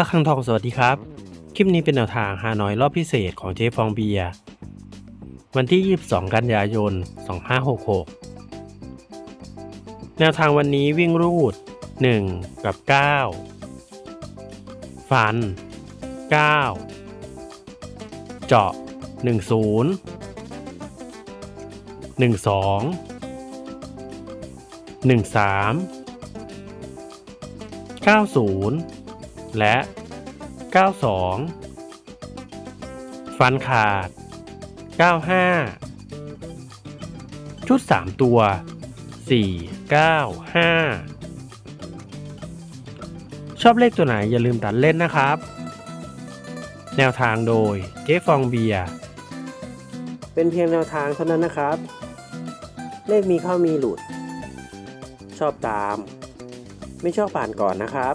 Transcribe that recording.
ละคังทองสวัสดีครับ คลิปนี้เป็นแนวทางฮานอยรอบพิเศษของเจ๊ฟองเบียร์วันที่ 22 กันยายน 2566 แนวทางวันนี้วิ่งรูด 1 กับ 9 ฟัน 9 เจาะ 10 12 13 90 และ 92 ฟันขาด 95 ชุด 3 ตัว 4 9 5 ชอบเลขตัวไหนอย่าลืมตัดเล่นนะครับ แนวทางโดยเจ๊ฟองเบียร์เป็นเพียงแนวทางเท่านั้นนะครับ เลขมีเข้ามีหลุด ชอบตาม ไม่ชอบผ่านก่อนนะครับ